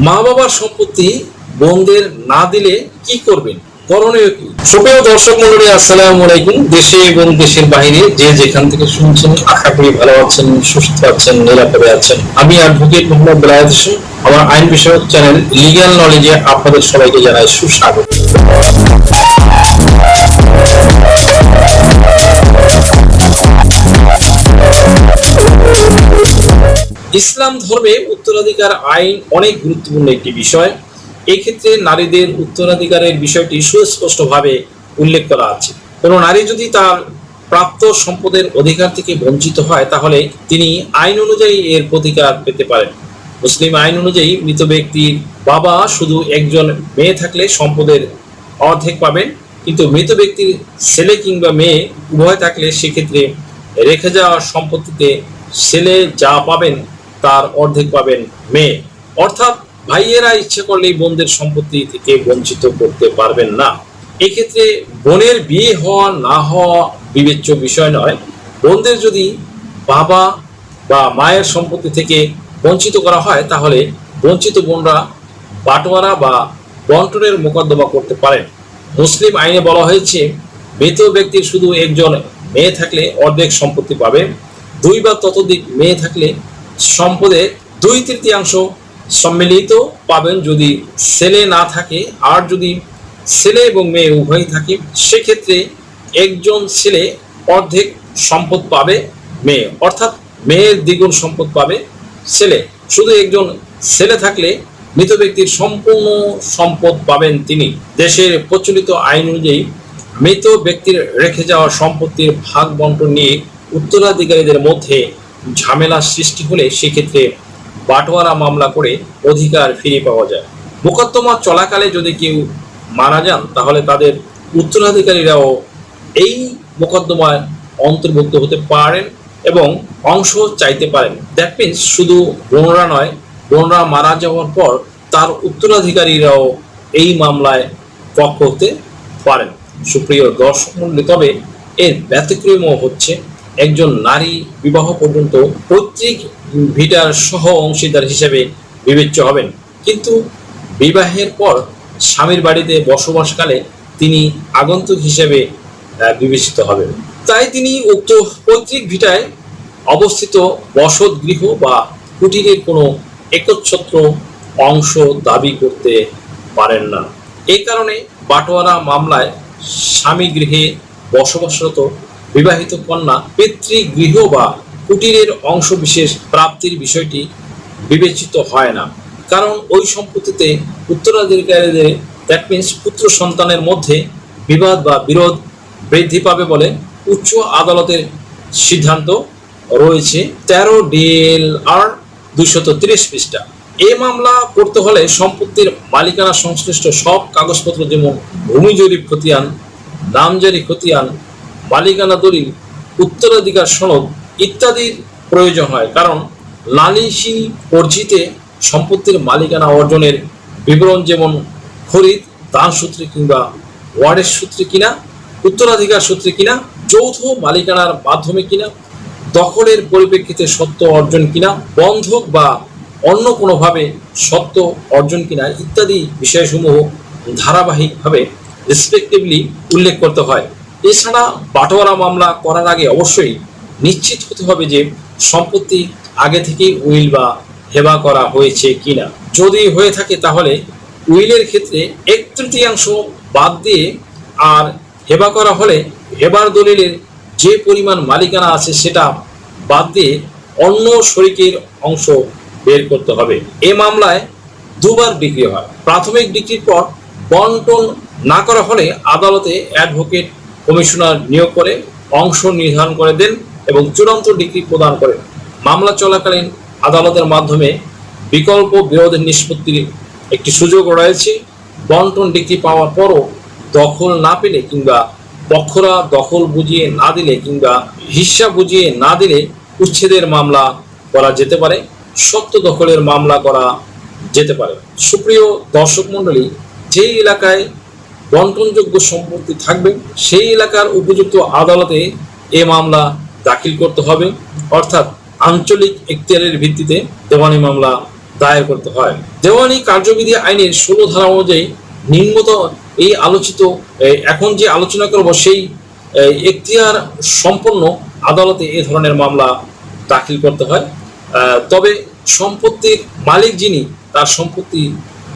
মা বাবার সম্পত্তি বোনদের না দিলে কি করবেন? করণীয় কি? সুপ্রিয় দর্শক মন্ডলী আসসালামু আলাইকুম। দেশে এবং দেশের বাইরে যে যেখান থেকে শুনছেন, আশা করি ভালো আছেন, সুস্থ আছেন, নিরাপদে আছেন। আমি অ্যাডভোকেট মোহাম্মদ বেলায়েত হোসেন। আমার আইন বিষয়ক চ্যানেল লিগ্যাল নলেজে আপনাদের সবাইকে জানাই সুস্বাগত। ইসলাম ধর্মে উত্তরাধিকার আইন অনেক গুরুত্বপূর্ণ একটি বিষয়। এক্ষেত্রে নারীদের উত্তরাধিকারের বিষয়টি সুস্পষ্টভাবে উল্লেখ করা আছে। কোনো নারী যদি তার প্রাপ্ত সম্পদের অধিকার থেকে বঞ্চিত হয়, তাহলে তিনি আইন অনুযায়ী এর প্রতিকার পেতে পারেন। মুসলিম আইন অনুযায়ী মৃত ব্যক্তির বাবা শুধু একজন মেয়ে থাকলে সম্পদের অর্ধেক পাবেন, কিন্তু মৃত ব্যক্তির ছেলে কিংবা মেয়ে উভয় থাকলে সেক্ষেত্রে রেখে যাওয়া সম্পত্তিতে ছেলে যা পাবেন তার অর্ধেক পাবেন মেয়ে। অর্থাৎ ভাইয়েরা ইচ্ছে করলেই বোনদের সম্পত্তি থেকে বঞ্চিত করতে পারবেন না। এক্ষেত্রে বোনের বিয়ে হওয়া না হওয়া বিবেচ্য বিষয় নয়। বোনদের যদি বাবা বা মায়ের সম্পত্তি থেকে বঞ্চিত করা হয়, তাহলে বঞ্চিত বোনরা বাটোয়ারা বা বন্টনের মোকদ্দমা করতে পারেন। মুসলিম আইনে বলা হয়েছে, মৃত ব্যক্তির শুধু একজন মেয়ে থাকলে অর্ধেক সম্পত্তি পাবে। দুই বা ততোধিক মেয়ে থাকলে সম্পদের দুই তৃতীয়াংশ সম্মিলিত পাবেন যদি ছেলে না থাকে। আর যদি ছেলে এবং মেয়ে উভয়ই থাকে, সেক্ষেত্রে একজন ছেলে অর্ধেক সম্পদ পাবে মেয়ে। অর্থাৎ মেয়ের দ্বিগুণ সম্পদ পাবে ছেলে। শুধু একজন ছেলে থাকলে মৃত ব্যক্তির সম্পূর্ণ সম্পদ পাবেন তিনি। দেশের প্রচলিত আইন অনুযায়ী মৃত ব্যক্তির রেখে যাওয়া সম্পত্তির ভাগ বন্টন নিয়ে উত্তরাধিকারীদের মধ্যে ঝামেলা সৃষ্টি হলে সেক্ষেত্রে বাটোয়ারা মামলা করে অধিকার ফিরে পাওয়া যায়। মোকদ্দমা চলাকালে যদি কেউ মারা যান, তাহলে তাদের উত্তরাধিকারীরাও এই মোকদ্দমায় অন্তর্ভুক্ত হতে পারেন এবং অংশ চাইতে পারেন। দ্যাট মিনস শুধু বোনরা নয়, বোনরা মারা যাওয়ার পর তার উত্তরাধিকারীরাও এই মামলায় পক্ষ হতে পারেন। সুপ্রিয় দর্শক মণ্ডলী, তবে এর ব্যতিক্রমও হচ্ছে একজন নারী বিবাহ পর্যন্ত পৈতৃক ভিটার সহ অংশীদার হিসেবে বিবেচ্য হবেন। কিন্তু বিবাহের পর স্বামীর বাড়িতে বসবাসকালে তিনি আগন্তুক হিসেবে বিবেচিত হবেন। তাই তিনি উক্ত পৈতৃক ভিটায় অবস্থিত বসত গৃহ বা কুটিরের কোনো একচ্ছত্র অংশ দাবি করতে পারেন না। এই কারণে বাটোয়ারা মামলায় স্বামী গৃহে বসবাসরত বিবাহিত কন্যা পিতৃগৃহ বা কুটিরের অংশ বিশেষ প্রাপ্তির বিষয়টি বিবেচিত হয় না। কারণ ওই সম্পত্তিতে উত্তরাধিকারীদের দ্যাট মিনস পুত্র সন্তানের মধ্যে বিবাদ বা বিরোধ বৃদ্ধি পাবে বলে উচ্চ আদালতের সিদ্ধান্ত রয়েছে। তেরো ডিএল আর দুশত তিরিশ পৃষ্ঠা। এ মামলা করতে হলে সম্পত্তির মালিকানা সংশ্লিষ্ট সব কাগজপত্র যেমন ভূমি জরিপ খতিয়ান, নামজারি খতিয়ান মালিকানা দলিল, উত্তরাধিকার সনদ ইত্যাদির প্রয়োজন হয়। কারণ লালিসি অর্জিতে সম্পত্তির মালিকানা অর্জনের বিবরণ যেমন খরিদ, দান সূত্রে কিংবা ওয়ার্ডের সূত্রে কিনা, উত্তরাধিকার সূত্রে কিনা, যৌথ মালিকানার মাধ্যমে কিনা, দখলের পরিপ্রেক্ষিতে সত্য অর্জন কিনা, বন্ধক বা অন্য কোনোভাবে সত্য অর্জন কিনা ইত্যাদি বিষয়সমূহ ধারাবাহিকভাবে রেসপেক্টিভলি উল্লেখ করতে হয়। এছাড়া বাটোয়ারা মামলা করার আগে অবশ্যই নিশ্চিত হতে হবে যে সম্পত্তি আগে থেকেই উইল বা হেবা করা হয়েছে কিনা। যদি হয়ে থাকে তাহলে উইলের ক্ষেত্রে এক তৃতীয়াংশ বাদ দিয়ে আর হেবা করা হলে হেবার দলিলের যে পরিমাণ মালিকানা আছে সেটা বাদ দিয়ে অন্য শরিকের অংশ বের করতে হবে। এ মামলায় দুবার ডিগ্রি হয়। প্রাথমিক ডিগ্রির পর বন্টন না করা হলে আদালতে অ্যাডভোকেট কমিশনার নিয়োগ করে, অংশ নির্ধারণ করে দেন এবং চূড়ান্ত ডিগ্রি প্রদান করেন। মামলা চলাকালীন আদালতের মাধ্যমে বিকল্প বিরোধের নিষ্পত্তির একটি সুযোগ রয়েছে। বন্টন ডিগ্রি পাওয়ার পরও দখল না পেলে কিংবা পক্ষরা দখল বুঝিয়ে না দিলে কিংবা হিস্সা বুঝিয়ে না দিলে উচ্ছেদের মামলা করা যেতে পারে সত্য দখলের মামলা করা যেতে পারে। সুপ্রিয় দর্শক মণ্ডলী, যেই এলাকায় বন্টনযোগ্য সম্পত্তি থাকবে, সেই এলাকার উপযুক্ত আদালতে এ মামলা দাখিল করতে হবে। অর্থাৎ আঞ্চলিক এখতিয়ারের ভিত্তিতে দেওয়ানি মামলা দায়ের করতে হয়। দেওয়ানি কার্যবিধি আইনের ষোলো ধারা অনুযায়ী নিম্নতম এই আলোচিত এখন যে আলোচনা করব সেই এখতিয়ার সম্পন্ন আদালতে এ ধরনের মামলা দাখিল করতে হয়। তবে সম্পত্তির মালিক যিনি, তার সম্পত্তি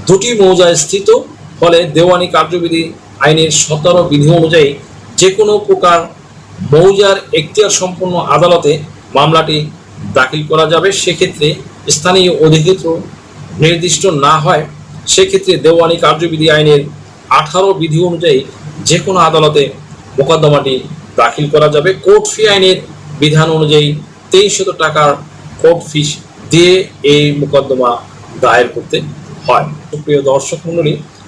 দুটি মৌজায় স্থিত। ফলে দেওয়ানি কার্যবিধি আইনের সতেরো বিধি অনুযায়ী যে কোনো প্রকার মৌজার এখতিয়ার সম্পন্ন আদালতে মামলাটি দাখিল করা যাবে, সেক্ষেত্রে স্থানীয় অধিকৃত নির্দিষ্ট না হয়, সেক্ষেত্রে দেওয়ানি কার্যবিধি আইনের আঠারো বিধি অনুযায়ী যে কোনো আদালতে মোকদ্দমাটি দাখিল করা যাবে। কোর্ট ফি আইনের বিধান অনুযায়ী তেইশশত টাকার কোর্ট ফিস দিয়ে এই মোকদ্দমা দায়ের করতে হয়। সুপ্রিয় দর্শক মণ্ডলী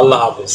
আল্লাহ হাফেজ।